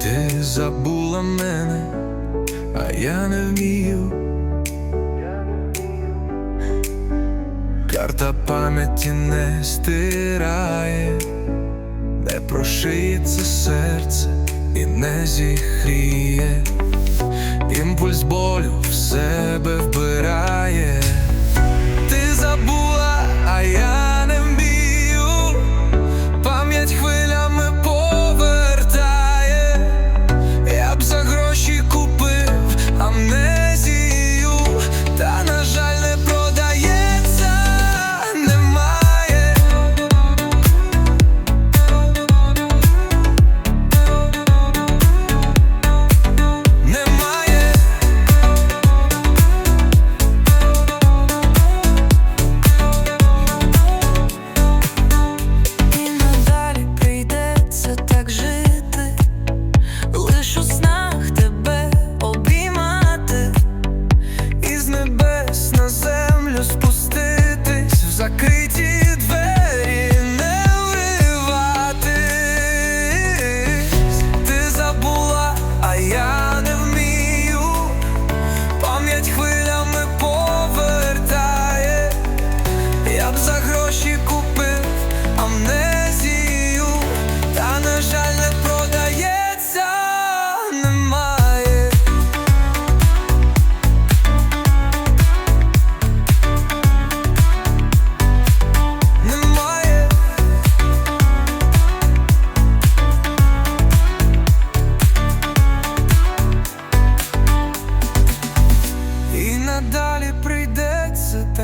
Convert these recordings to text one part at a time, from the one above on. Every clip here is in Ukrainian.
Ти забула мене, а я не вмію. Карта пам'яті не стирає, не прошиється серце і не зігріє. Імпульс болю в себе вбирає.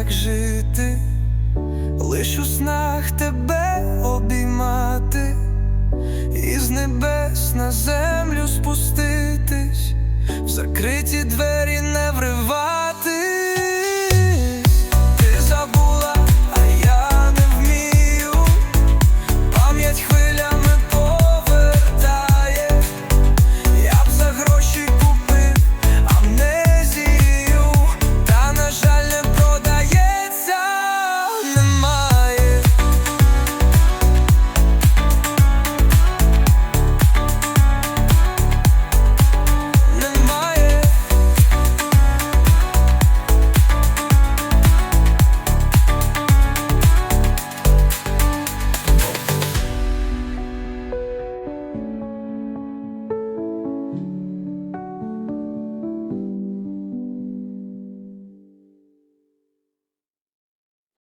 Так жити, лиш у снах тебе обіймати, і з небес на землю спуститись, в закриті двері.